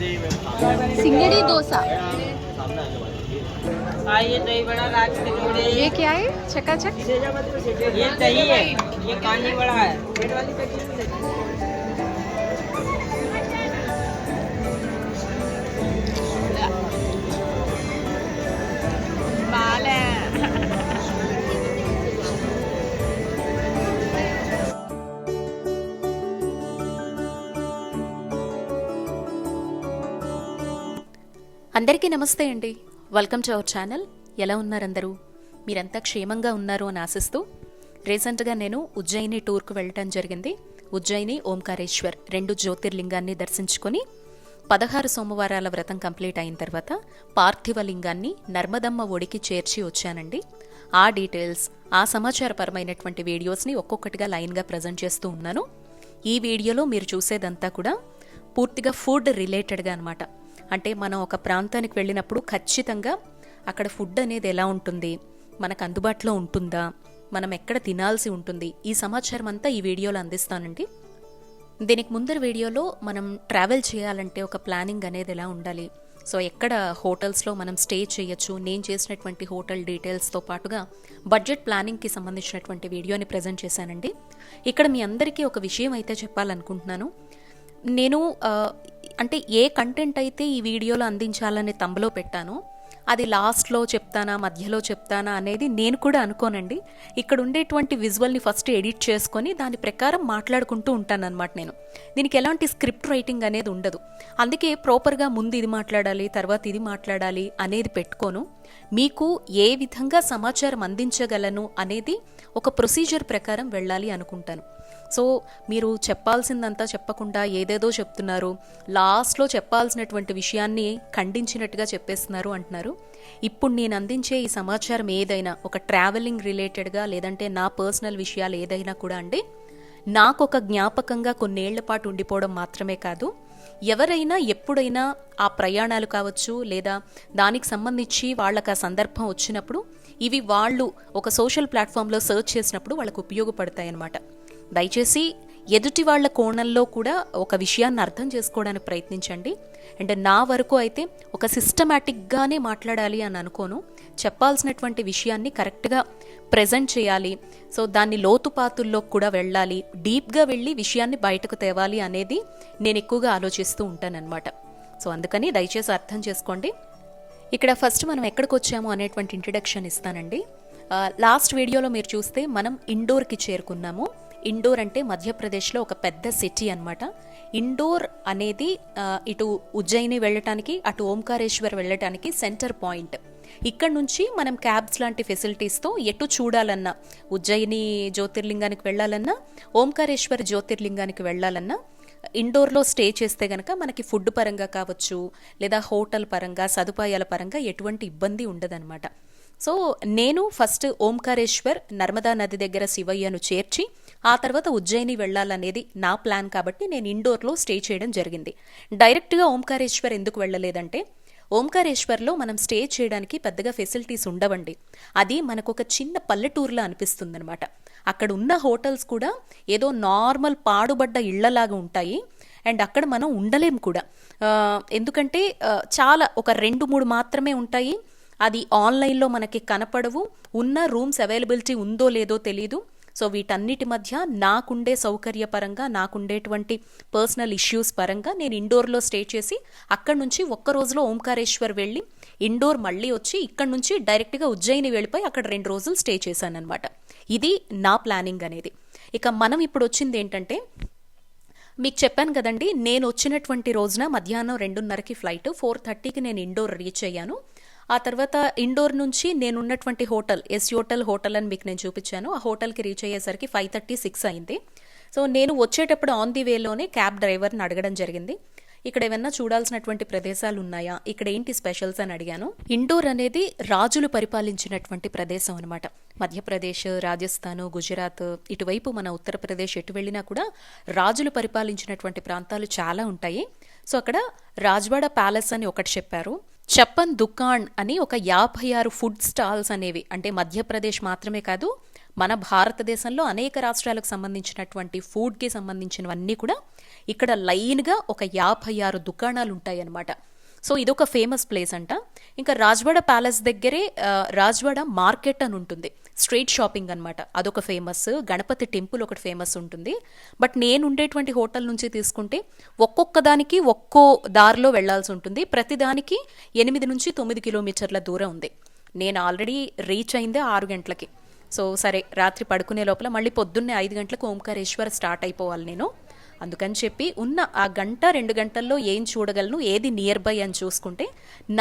सिंगड़ी डोसा। ये दही बड़ा राज के जोड़े। ये क्या है? चकाचक ये दही है। ये कांजी बड़ा है। అందరికీ నమస్తే అండి. వెల్కమ్ టు అవర్ ఛానల్ ఎలా ఉన్నారందరూ? మీరంతా క్షేమంగా ఉన్నారు అని ఆశిస్తూ రీసెంట్గా నేను ఉజ్జయిని టూర్కు వెళ్ళటం జరిగింది. ఉజ్జయిని ఓంకారేశ్వర్ రెండు జ్యోతిర్లింగాన్ని దర్శించుకొని పదహారు సోమవారాల వ్రతం కంప్లీట్ అయిన తర్వాత పార్థివ లింగాన్ని నర్మదమ్మ ఒడికి చేర్చి వచ్చానండి. ఆ డీటెయిల్స్ ఆ సమాచారపరమైనటువంటి వీడియోస్ని ఒక్కొక్కటిగా లైన్గా ప్రజెంట్ చేస్తూ ఉన్నాను. ఈ వీడియోలో మీరు చూసేదంతా కూడా పూర్తిగా ఫుడ్ రిలేటెడ్గా అనమాట అంటే మనం ఒక ప్రాంతానికి వెళ్ళినప్పుడు ఖచ్చితంగా అక్కడ ఫుడ్ అనేది ఎలా ఉంటుంది? మనకు అందుబాటులో ఉంటుందా? మనం ఎక్కడ తినాల్సి ఉంటుంది? ఈ సమాచారం అంతా ఈ వీడియోలో అందిస్తానండి. దీనికి ముందర వీడియోలో మనం ట్రావెల్ చేయాలంటే ఒక ప్లానింగ్ అనేది ఎలా ఉండాలి? సో ఎక్కడ హోటల్స్లో మనం స్టే చేయొచ్చు? నేను చేసినటువంటి హోటల్ డీటెయిల్స్తో పాటుగా బడ్జెట్ ప్లానింగ్కి సంబంధించినటువంటి వీడియోని ప్రజెంట్ చేశానండి. ఇక్కడ మీ అందరికీ ఒక విషయం అయితే చెప్పాలనుకుంటున్నాను. నేను అంటే ఏ కంటెంట్ అయితే ఈ వీడియోలో అందించాలని తంబలో పెట్టానో అది లాస్ట్లో చెప్తానా మధ్యలో చెప్తానా అనేది నేను కూడా అనుకోనండి. ఇక్కడ ఉండేటువంటి విజువల్ని ఫస్ట్ ఎడిట్ చేసుకొని దాని ప్రకారం మాట్లాడుకుంటూ ఉంటానన్నమాట నేను. దీనికి ఎలాంటి స్క్రిప్ట్ రైటింగ్ అనేది ఉండదు. అందుకే ప్రాపర్గా ముందు ఇది మాట్లాడాలి తర్వాత ఇది మాట్లాడాలి అనేది పెట్టుకోను. మీకు ఏ విధంగా సమాచారం అందించగలను అనేది ఒక ప్రొసీజర్ ప్రకారం వెళ్ళాలి అనుకుంటాను. సో మీరు చెప్పాల్సిందంతా చెప్పకుండా ఏదేదో చెప్తున్నారు. లాస్ట్లో చెప్పాల్సినటువంటి విషయాన్ని ఖండించినట్టుగా చెప్పేస్తున్నారు అంటున్నారు. ఇప్పుడు నేను అందించే ఈ సమాచారం ఏదైనా ఒక ట్రావెలింగ్ రిలేటెడ్గా లేదంటే నా పర్సనల్ విషయాలు ఏదైనా కూడా అండి నాకు ఒక జ్ఞాపకంగా కొన్నేళ్ళ పాటు ఉండిపోవడం మాత్రమే కాదు. ఎవరైనా ఎప్పుడైనా ఆ ప్రయాణాలు కావచ్చు లేదా దానికి సంబంధించి వాళ్ళకి ఆ సందర్భం వచ్చినప్పుడు ఇవి వాళ్ళు ఒక సోషల్ ప్లాట్ఫామ్లో సర్చ్ చేసినప్పుడు వాళ్ళకు ఉపయోగపడతాయి అన్నమాట దయచేసి ఎదుటి వాళ్ళ కోణంలో కూడా ఒక విషయాన్ని అర్థం చేసుకోవడానికి ప్రయత్నించండి. అండ్ నా వరకు అయితే ఒక సిస్టమేటిక్గానే మాట్లాడాలి అని అనుకోను. చెప్పాల్సినటువంటి విషయాన్ని కరెక్ట్గా ప్రజెంట్ చేయాలి. సో దాన్ని లోతుపాతుల్లో కూడా వెళ్ళాలి. డీప్గా వెళ్ళి విషయాన్ని బయటకు తేవాలి అనేది నేను ఎక్కువగా ఆలోచిస్తూ ఉంటానన్నమాట. సో అందుకని దయచేసి అర్థం చేసుకోండి. ఇక్కడ ఫస్ట్ మనం ఎక్కడికి వచ్చాము అనేటువంటి ఇంట్రడక్షన్ ఇస్తానండి. లాస్ట్ వీడియోలో మీరు చూస్తే మనం ఇండోర్కి చేరుకున్నాము. ఇండోర్ అంటే మధ్యప్రదేశ్లో ఒక పెద్ద సిటీ అన్నమాట. ఇండోర్ అనేది ఇటు ఉజ్జయిని వెళ్ళటానికి అటు ఓంకారేశ్వర్ వెళ్ళటానికి సెంటర్ పాయింట్. ఇక్కడ నుంచి మనం క్యాబ్స్ లాంటి ఫెసిలిటీస్తో ఎటు చూడాలన్నా ఉజ్జయిని జ్యోతిర్లింగానికి వెళ్ళాలన్నా ఓంకారేశ్వర్ జ్యోతిర్లింగానికి వెళ్ళాలన్నా ఇండోర్లో స్టే చేస్తే గనక మనకి ఫుడ్ పరంగా కావచ్చు లేదా హోటల్ పరంగా సదుపాయాల పరంగా ఎటువంటి ఇబ్బంది ఉండదన్నమాట. సో నేను ఫస్ట్ ఓంకారేశ్వర్ నర్మదా నది దగ్గర శివయ్యను చేర్చి ఆ తర్వాత ఉజ్జయిని వెళ్ళాలనేది నా ప్లాన్ కాబట్టి నేను ఇండోర్లో స్టే చేయడం జరిగింది. డైరెక్ట్గా ఓంకారేశ్వర్ ఎందుకు వెళ్ళలేదంటే ఓంకారేశ్వర్లో మనం స్టే చేయడానికి పెద్దగా ఫెసిలిటీస్ ఉండవండి. అది మనకు ఒక చిన్న పల్లెటూరులా అనిపిస్తుందనమాట అక్కడ ఉన్న హోటల్స్ కూడా ఏదో నార్మల్ పాడుబడ్డ ఇళ్ళలాగా ఉంటాయి. అండ్ అక్కడ మనం ఉండలేం కూడా. ఎందుకంటే చాలా ఒక రెండు మూడు మాత్రమే ఉంటాయి. అది ఆన్లైన్లో మనకి కనపడవు. ఉన్న రూమ్స్ అవైలబిలిటీ ఉందో లేదో తెలీదు. సో వీటన్నిటి మధ్య నాకుండే సౌకర్యపరంగా నాకుండేటువంటి పర్సనల్ ఇష్యూస్ పరంగా నేను ఇండోర్లో స్టే చేసి అక్కడి నుంచి ఒక్క రోజులో ఓంకారేశ్వర్ వెళ్ళి ఇండోర్ మళ్ళీ వచ్చి ఇక్కడి నుంచి డైరెక్ట్గా ఉజ్జయిని వెళ్ళిపోయి అక్కడ రెండు రోజులు స్టే చేశానమాట ఇది నా ప్లానింగ్ అనేది. ఇక మనం ఇప్పుడు వచ్చింది ఏంటంటే మీకు చెప్పాను కదండి నేను వచ్చినటువంటి రోజున మధ్యాహ్నం రెండున్నరకి ఫ్లైట్ ఫోర్ థర్టీకి నేను ఇండోర్ రీచ్ అయ్యాను. ఆ తర్వాత ఇండోర్ నుంచి నేను ఉన్నటువంటి హోటల్ ఎస్యోటల్ హోటల్ హోటల్ అని మీకు నేను చూపించాను. ఆ హోటల్కి రీచ్ అయ్యేసరికి ఫైవ్ థర్టీ సిక్స్ అయింది. సో నేను వచ్చేటప్పుడు ఆన్ ది వేలోనే క్యాబ్ డ్రైవర్ని అడగడం జరిగింది. ఇక్కడ ఏమన్నా చూడాల్సినటువంటి ప్రదేశాలు ఉన్నాయా ఇక్కడ ఏంటి స్పెషల్స్ అని అడిగాను. ఇండోర్ అనేది రాజులు పరిపాలించినటువంటి ప్రదేశం అనమాట మధ్యప్రదేశ్ రాజస్థాన్ గుజరాత్ ఇటువైపు మన ఉత్తరప్రదేశ్ ఎటు వెళ్ళినా కూడా రాజులు పరిపాలించినటువంటి ప్రాంతాలు చాలా ఉంటాయి. సో అక్కడ రాజ్వాడ ప్యాలెస్ అని ఒకటి చెప్పారు. చప్పన్ దుకాణ్ అని ఒక యాభై ఆరు ఫుడ్ స్టాల్స్ అనేవి. అంటే మధ్యప్రదేశ్ మాత్రమే కాదు మన భారతదేశంలో అనేక రాష్ట్రాలకు సంబంధించినటువంటి ఫుడ్కి సంబంధించినవన్నీ కూడా ఇక్కడ లైన్గా ఒక యాభై ఆరు దుకాణాలు ఉంటాయి అన్నమాట సో ఇదొక ఫేమస్ ప్లేస్ అంట. ఇంకా రాజ్వాడ ప్యాలెస్ దగ్గరే రాజ్వాడ మార్కెట్ అని ఉంటుంది. స్ట్రీట్ షాపింగ్ అన్నమాట. అదొక ఫేమస్ గణపతి టెంపుల్ ఒకటి ఫేమస్ ఉంటుంది. బట్ నేను ఉండేటువంటి హోటల్ నుంచి తీసుకుంటే ఒక్కొక్క దానికి ఒక్కో దారిలో వెళ్ళాల్సి ఉంటుంది. ప్రతి దానికి ఎనిమిది నుంచి తొమ్మిది కిలోమీటర్ల దూరం ఉంది. నేను ఆల్రెడీ రీచ్ అయిందే ఆరు గంటలకి. సో సరే రాత్రి పడుకునే లోపల మళ్ళీ పొద్దున్నే ఐదు గంటలకు ఓంకారేశ్వర స్టార్ట్ అయిపోవాలి నేను. అందుకని చెప్పి ఉన్న ఆ గంట రెండు గంటల్లో ఏం చూడగలను ఏది నియర్ బై అని చూసుకుంటే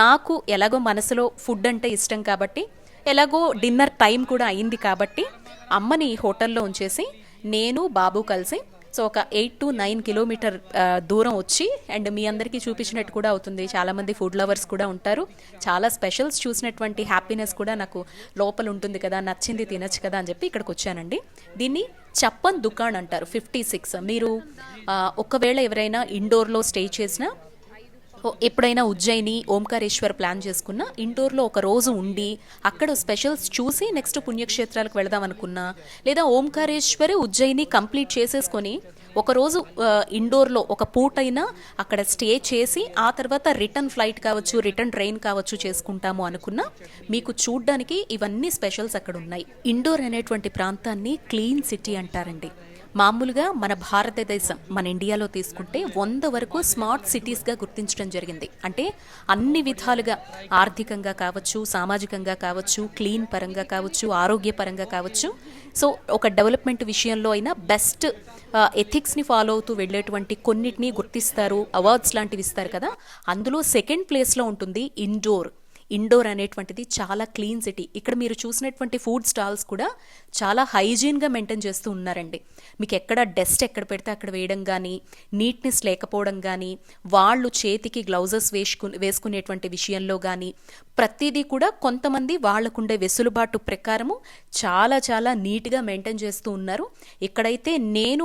నాకు ఎలాగో మనసులో ఫుడ్ అంటే ఇష్టం కాబట్టి ఎలాగో డిన్నర్ టైం కూడా అయింది కాబట్టి అమ్మని హోటల్లో ఉంచేసి నేను బాబు కలిసి సో ఒక ఎయిట్ టు నైన్ కిలోమీటర్ దూరం వచ్చి అండ్ మీ అందరికీ చూపించినట్టు కూడా అవుతుంది. చాలామంది ఫుడ్ లవర్స్ కూడా ఉంటారు. చాలా స్పెషల్స్ చూసినటువంటి హ్యాపీనెస్ కూడా నాకు లోపల ఉంటుంది కదా నచ్చింది తినచ్చు కదా అని చెప్పి ఇక్కడికి వచ్చానండి. దీన్ని చప్పన్ దుకాణ్ అంటారు ఫిఫ్టీ సిక్స్ మీరు ఒకవేళ ఎవరైనా ఇండోర్లో స్టే చేసినా ఎప్పుడైనా ఉజ్జయిని ఓంకారేశ్వర్ ప్లాన్ చేసుకున్నా ఇండోర్లో ఒక రోజు ఉండి అక్కడ స్పెషల్స్ చూసి నెక్స్ట్ పుణ్యక్షేత్రాలకు వెళదాం అనుకున్నా లేదా ఓంకారేశ్వరి ఉజ్జయిని కంప్లీట్ చేసేసుకొని ఒకరోజు ఇండోర్లో ఒక పూటైనా అక్కడ స్టే చేసి ఆ తర్వాత రిటర్న్ ఫ్లైట్ కావచ్చు రిటర్న్ ట్రైన్ కావచ్చు చేసుకుంటాము అనుకున్నా మీకు చూడ్డానికి ఇవన్నీ స్పెషల్స్ అక్కడ ఉన్నాయి ఇండోర్ అనేటువంటి ప్రాంతాన్ని క్లీన్ సిటీ అంటారండి. మామూలుగా మన భారతదేశం మన ఇండియాలో తీసుకుంటే వంద వరకు స్మార్ట్ సిటీస్గా గుర్తించడం జరిగింది. అంటే అన్ని విధాలుగా ఆర్థికంగా కావచ్చు సామాజికంగా కావచ్చు క్లీన్ పరంగా కావచ్చు ఆరోగ్యపరంగా కావచ్చు. సో ఒక డెవలప్మెంట్ విషయంలో అయినా బెస్ట్ ఎథిక్స్ని ఫాలో అవుతూ వెళ్ళేటువంటి కొన్నిటిని గుర్తిస్తారు అవార్డ్స్ లాంటివి ఇస్తారు కదా. అందులో సెకండ్ ప్లేస్లో ఉంటుంది ఇండోర్. ఇండోర్ అనేటువంటిది చాలా క్లీన్ సిటీ. ఇక్కడ మీరు చూసినటువంటి ఫుడ్ స్టాల్స్ కూడా చాలా హైజీన్గా మెయింటైన్ చేస్తూ ఉన్నారండి. మీకు ఎక్కడ డస్ట్ ఎక్కడ పెడితే అక్కడ వేయడం కానీ నీట్నెస్ లేకపోవడం కానీ వాళ్ళు చేతికి గ్లౌజెస్ వేసుకు వేసుకునేటువంటి విషయంలో కానీ ప్రతిదీ కూడా కొంతమంది వాళ్ళకుండే వెసులుబాటు ప్రకారము చాలా చాలా నీట్గా మెయింటైన్ చేస్తూ ఉన్నారు. ఇక్కడైతే నేను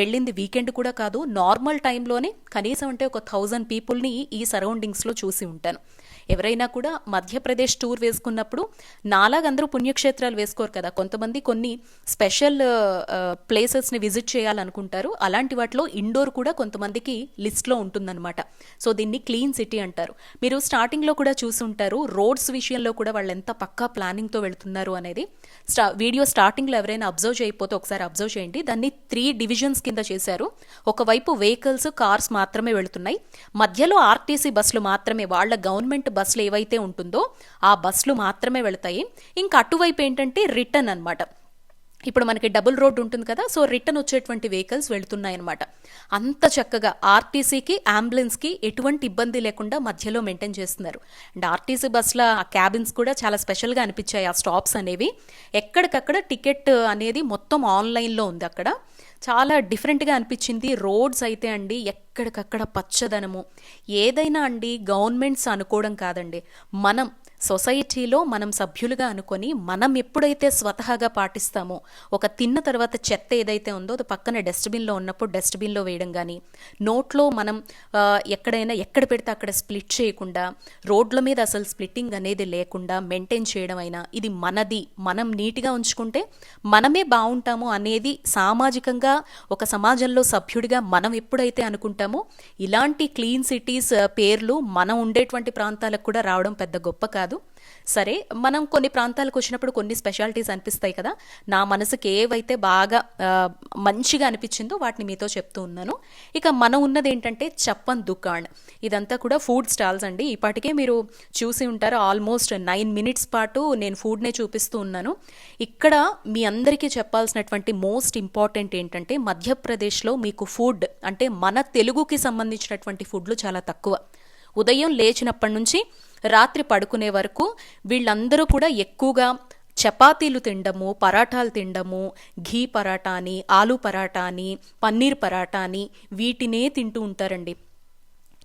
వెళ్ళింది వీకెండ్ కూడా కాదు నార్మల్ టైంలోనే కనీసం అంటే ఒక థౌజండ్ పీపుల్ని ఈ సరౌండింగ్స్లో చూసి ఉంటాను. ఎవరైనా కూడా మధ్యప్రదేశ్ టూర్ వేసుకున్నప్పుడు నాలాగందరూ పుణ్యక్షేత్రాలు వేసుకోరు కదా. కొంతమంది కొన్ని స్పెషల్ ప్లేసెస్ని విజిట్ చేయాలనుకుంటారు. అలాంటి వాటిలో ఇండోర్ కూడా కొంతమందికి లిస్ట్లో ఉంటుందన్నమాట. సో దీన్ని క్లీన్ సిటీ అంటారు. మీరు స్టార్టింగ్లో కూడా చూసుంటారు రోడ్స్ విషయంలో కూడా వాళ్ళు ఎంత పక్కా ప్లానింగ్తో వెళ్తున్నారు అనేది స్టా వీడియో స్టార్టింగ్లో ఎవరైనా అబ్జర్వ్ చేయకపోతే ఒకసారి అబ్జర్వ్ చేయండి. దాన్ని త్రీ డివిజన్స్ కింద చేశారు. ఒకవైపు వెహికల్స్ కార్స్ మాత్రమే వెళుతున్నాయి. మధ్యలో ఆర్టీసీ బస్సులు మాత్రమే వాళ్ళ గవర్నమెంట్ బస్సులు ఏవైతే ఉంటుందో ఆ బస్సులు మాత్రమే వెళతాయి. ఇంకా అటువైపు ఏంటంటే రిటర్న్ అన్నమాట. ఇప్పుడు మనకి డబుల్ రోడ్ ఉంటుంది కదా సో రిటర్న్ వచ్చేటువంటి వెహికల్స్ వెళుతున్నాయన్నమాట. అంత చక్కగా ఆర్టీసీకి అంబులెన్స్కి ఎటువంటి ఇబ్బంది లేకుండా మధ్యలో మెయింటైన్ చేస్తున్నారు. అండ్ ఆర్టీసీ బస్సుల ఆ క్యాబిన్స్ కూడా చాలా స్పెషల్గా అనిపించాయి ఆ స్టాప్స్ అనేవి. ఎక్కడికక్కడ టికెట్ అనేది మొత్తం ఆన్లైన్లో ఉంది అక్కడ. చాలా డిఫరెంట్గా అనిపించింది. రోడ్స్ అయితే అండి ఎక్కడికక్కడ పచ్చదనము. ఏదైనా అండి గవర్నమెంట్స్ అనుకోవడం కాదండి. మనం సొసైటీలో మనం సభ్యులుగా అనుకొని మనం ఎప్పుడైతే స్వతహాగా పాటిస్తామో ఒక తిన్న తర్వాత చెత్త ఏదైతే ఉందో అది పక్కన డస్ట్బిన్లో ఉన్నప్పుడు డస్ట్బిన్లో వేయడం కానీ నోట్లో మనం ఎక్కడైనా ఎక్కడ పెడితే అక్కడ స్ప్లిట్ చేయకుండా రోడ్ల మీద అసలు స్ప్లిట్టింగ్ అనేది లేకుండా మెయింటైన్ చేయడం అయినా ఇది మనది మనం నీట్గా ఉంచుకుంటే మనమే బాగుంటాము అనేది సామాజికంగా ఒక సమాజంలో సభ్యుడిగా మనం ఎప్పుడైతే అనుకుంటామో ఇలాంటి క్లీన్ సిటీస్ పేర్లు మనం ఉండేటువంటి ప్రాంతాలకు కూడా రావడం పెద్ద గొప్ప కాదు. సరే మనం కొన్ని ప్రాంతాలకు వచ్చినప్పుడు కొన్ని స్పెషాలిటీస్ అనిపిస్తాయి కదా. నా మనసుకి ఏవైతే బాగా మంచిగా అనిపించిందో వాటిని మీతో చెప్తూ ఉన్నాను. ఇక మనం ఉన్నది ఏంటంటే చప్పన్ దుకాణ్. ఇదంతా కూడా ఫుడ్ స్టాల్స్ అండి. ఇప్పటికే మీరు చూసి ఉంటారు ఆల్మోస్ట్ నైన్ మినిట్స్ పాటు నేను ఫుడ్నే చూపిస్తూ ఉన్నాను. ఇక్కడ మీ అందరికీ చెప్పాల్సినటువంటి మోస్ట్ ఇంపార్టెంట్ ఏంటంటే మధ్యప్రదేశ్లో మీకు ఫుడ్ అంటే మన తెలుగుకి సంబంధించినటువంటి ఫుడ్లు చాలా తక్కువ. ఉదయం లేచినప్పటి నుంచి రాత్రి పడుకునే వరకు వీళ్ళందరూ కూడా ఎక్కువగా చపాతీలు తినడము పరాటాలు తినడము ఘీ పరాటా అని ఆలు పరాటా అని పన్నీర్ పరాటా అని వీటినే తింటూ ఉంటారండి.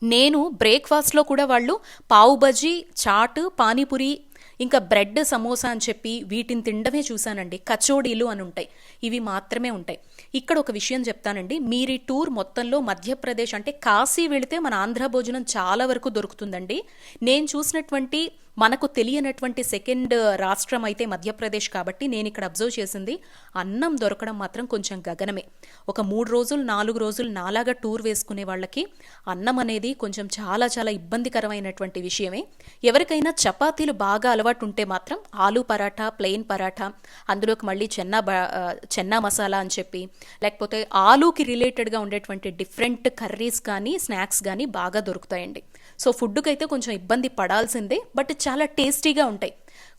నేను బ్రేక్ఫాస్ట్లో కూడా వాళ్ళు పావుబజీ చాట్ పానీపూరి ఇంకా బ్రెడ్ సమోసా అని చెప్పి వీటిని తినడమే చూశానండి. కచోడీలు అని ఉంటాయి. ఇవి మాత్రమే ఉంటాయి. ఇక్కడ ఒక విషయం చెప్తానండి. మీరు ఈ టూర్ మొత్తంలో మధ్యప్రదేశ్ అంటే కాశీ వెళితే మన ఆంధ్ర భోజనం చాలా వరకు దొరుకుతుందండి. నేను చూసినటువంటి మనకు తెలియనటువంటి సెకండ్ రాష్ట్రం అయితే మధ్యప్రదేశ్ కాబట్టి నేను ఇక్కడ అబ్జర్వ్ చేసింది. అన్నం దొరకడం మాత్రం కొంచెం గగనమే. ఒక మూడు రోజులు నాలుగు రోజులు నాలాగా టూర్ వేసుకునే వాళ్ళకి అన్నం అనేది కొంచెం చాలా చాలా ఇబ్బందికరమైనటువంటి విషయమే. ఎవరికైనా చపాతీలు బాగా అలవాటు ఉంటే మాత్రం ఆలు పరాఠా ప్లెయిన్ పరాఠా అందులోకి మళ్ళీ చెన్నా బ చెన్నా మసాలా అని చెప్పి లేకపోతే ఆలూకి రిలేటెడ్గా ఉండేటువంటి డిఫరెంట్ కర్రీస్ కానీ స్నాక్స్ కానీ బాగా దొరుకుతాయండి. సో ఫుడ్కి అయితే కొంచెం ఇబ్బంది పడాల్సిందే బట్ చాలా టేస్టీగా ఉంటాయి.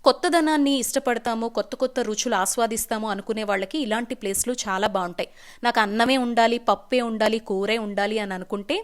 కొత్తదనాన్ని ఇష్టపడతాము కొత్త కొత్త రుచులు ఆస్వాదిస్తాము అనుకునే వాళ్ళకి ఇలాంటి ప్లేస్లు చాలా బాగుంటాయి. నాకు అన్నమే ఉండాలి పప్పే ఉండాలి కూరే ఉండాలి అని అనుకుంటే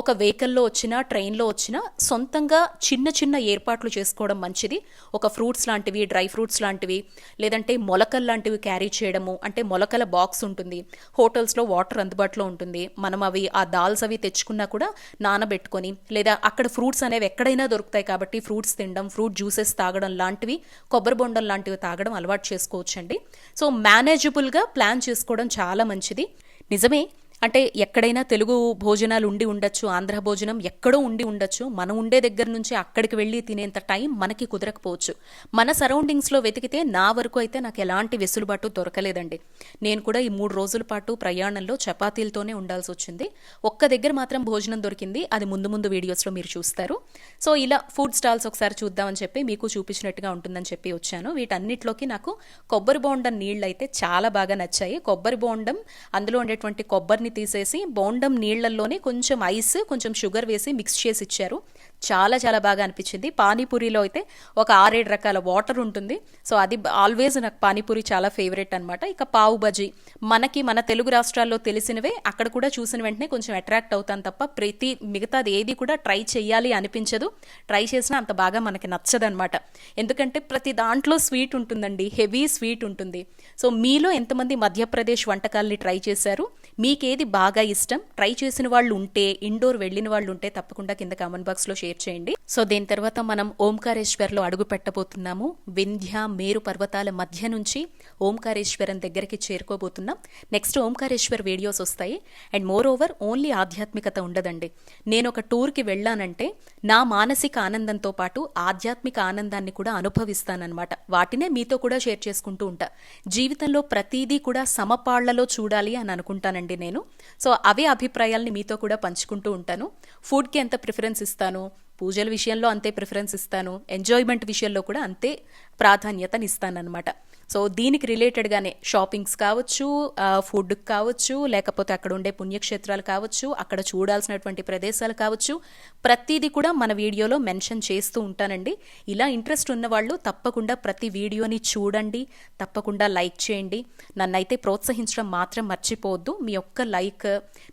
ఒక వెహికల్లో వచ్చినా ట్రైన్లో వచ్చినా సొంతంగా చిన్న చిన్న ఏర్పాట్లు చేసుకోవడం మంచిది. ఒక ఫ్రూట్స్ లాంటివి డ్రై ఫ్రూట్స్ లాంటివి లేదంటే మొలకలు లాంటివి క్యారీ చేయడము అంటే మొలకల బాక్స్ ఉంటుంది. హోటల్స్లో వాటర్ అందుబాటులో ఉంటుంది. మనం అవి ఆ దాల్స్ అవి తెచ్చుకున్నా కూడా నానబెట్టుకొని లేదా అక్కడ ఫ్రూట్స్ అనేవి ఎక్కడైనా దొరుకుతాయి కాబట్టి ఫ్రూట్స్ తినడం ఫ్రూట్ జ్యూసెస్ తాగడం లాంటివి కొబ్బరి బొండం లాంటివి తాగడం అలవాటు చేసుకోవచ్చండి. సో మేనేజబుల్గా ప్లాన్ చేసుకోవడం చాలా మంచిది. నిజమే అంటే ఎక్కడైనా తెలుగు భోజనాలు ఉండి ఉండొచ్చు ఆంధ్ర భోజనం ఎక్కడో ఉండి ఉండొచ్చు. మనం ఉండే దగ్గర నుంచి అక్కడికి వెళ్ళి తినేంత టైం మనకి కుదరకపోవచ్చు. మన సరౌండింగ్స్లో వెతికితే నా వరకు అయితే నాకు ఎలాంటి వెసులుబాటు దొరకలేదండి. నేను కూడా ఈ మూడు రోజుల పాటు ప్రయాణంలో చపాతీలతోనే ఉండాల్సి వచ్చింది. ఒక్క దగ్గర మాత్రం భోజనం దొరికింది. అది ముందు ముందు వీడియోస్లో మీరు చూస్తారు. సో ఇలా ఫుడ్ స్టాల్స్ ఒకసారి చూద్దామని చెప్పి మీకు చూపించినట్టుగా ఉంటుందని చెప్పి వచ్చాను. వీటన్నిటిలోకి నాకు కొబ్బరి బోండం నీళ్ళు అయితే చాలా బాగా నచ్చాయి. కొబ్బరి బోండం అందులో ఉండేటువంటి కొబ్బరి తీసేసి బోండం నీళ్ళల్లోనే కొంచెం ఐస్ కొంచెం షుగర్ వేసి మిక్స్ చేసి ఇచ్చారు. చాలా చాలా బాగా అనిపించింది. పానీపూరిలో అయితే ఒక ఆరేడు రకాల వాటర్ ఉంటుంది. సో అది ఆల్వేస్ నాకు పానీపూరి చాలా ఫేవరెట్ అనమాట ఇక పావు బజీ. మనకి మన తెలుగు రాష్ట్రాల్లో తెలిసినవే అక్కడ కూడా చూసిన వెంటనే కొంచెం అట్రాక్ట్ అవుతాను తప్ప ప్రతి మిగతాది ఏది కూడా ట్రై చేయాలి అనిపించదు. ట్రై చేసినా అంత బాగా మనకి నచ్చదనమాట ఎందుకంటే ప్రతి దాంట్లో స్వీట్ ఉంటుందండి. హెవీ స్వీట్ ఉంటుంది. సో మీలో ఎంతమంది మధ్యప్రదేశ్ వంటకాలని ట్రై చేశారు? మీకేది బాగా ఇష్టం? ట్రై చేసిన వాళ్ళు ఉంటే ఇండోర్ వెళ్ళిన వాళ్ళు ఉంటే తప్పకుండా కింద కామెంట్ బాక్స్లో షేర్ చేయండి. సో దీని తర్వాత మనం ఓంకారేశ్వర్లో అడుగు పెట్టబోతున్నాము వింధ్య మేరు పర్వతాల మధ్య నుంచి ఓంకారేశ్వరం దగ్గరికి చేరుకోబోతున్నాం. నెక్స్ట్ ఓంకారేశ్వర్ వీడియోస్ వస్తాయి. అండ్ మోర్ ఓవర్ ఓన్లీ ఆధ్యాత్మికత ఉండదండి. నేను ఒక టూర్కి వెళ్ళానంటే నా మానసిక ఆనందంతో పాటు ఆధ్యాత్మిక ఆనందాన్ని కూడా అనుభవిస్తానన్నమాట. వాటినే మీతో కూడా షేర్ చేసుకుంటూ ఉంటా. జీవితంలో ప్రతిదీ కూడా సమపాళ్ళలో చూడాలి అని అనుకుంటానండి నేను. సో అవే అభిప్రాయాల్ని మీతో కూడా పంచుకుంటూ ఉంటాను. ఫుడ్కి ఎంత ప్రిఫరెన్స్ ఇస్తాను? పూజల విషయంలో అంతే ప్రిఫరెన్స్ ఇస్తాను. ఎంజాయ్మెంట్ విషయంలో కూడా అంతే ప్రాధాన్యతనిస్తానన్నమాట. సో దీనికి రిలేటెడ్గానే షాపింగ్స్ కావచ్చు ఫుడ్ కావచ్చు లేకపోతే అక్కడ ఉండే పుణ్యక్షేత్రాలు కావచ్చు అక్కడ చూడాల్సినటువంటి ప్రదేశాలు కావచ్చు. ప్రతిదీ కూడా మన వీడియోలో మెన్షన్ చేస్తూ ఉంటానండి. ఇలా ఇంట్రెస్ట్ ఉన్న వాళ్ళు తప్పకుండా ప్రతి వీడియోని చూడండి తప్పకుండా లైక్ చేయండి. నన్నైతే ప్రోత్సహించడం మాత్రం మర్చిపోవద్దు. మీ యొక్క లైక్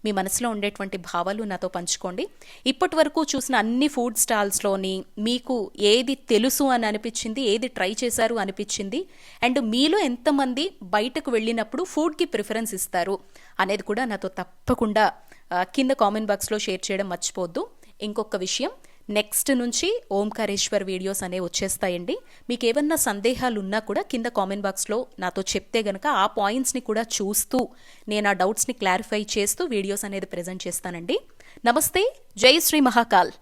మీ మనసులో ఉండేటువంటి భావాలు నాతో పంచుకోండి. ఇప్పటి వరకు చూసిన అన్ని ఫుడ్ స్టాల్స్లోని మీకు ఏది తెలుసు అని అనిపించింది ఏది ట్రై చేశారు అనిపించింది అండ్ మీలో ఎంతమంది బయటకు వెళ్ళినప్పుడు ఫుడ్కి ప్రిఫరెన్స్ ఇస్తారు అనేది కూడా నాతో తప్పకుండా కింద కామెంట్ బాక్స్లో షేర్ చేయడం మర్చిపోవద్దు. ఇంకొక విషయం నెక్స్ట్ నుంచి ఓంకారేశ్వర్ వీడియోస్ అనేవి వచ్చేస్తాయండి. మీకు ఏమన్నా సందేహాలు ఉన్నా కూడా కింద కామెంట్ బాక్స్లో నాతో చెప్తే గనక ఆ పాయింట్స్ని కూడా చూస్తూ నేను ఆ డౌట్స్ని క్లారిఫై చేస్తూ వీడియోస్ అనేది ప్రజెంట్ చేస్తానండి. నమస్తే జై శ్రీ మహాకాల్.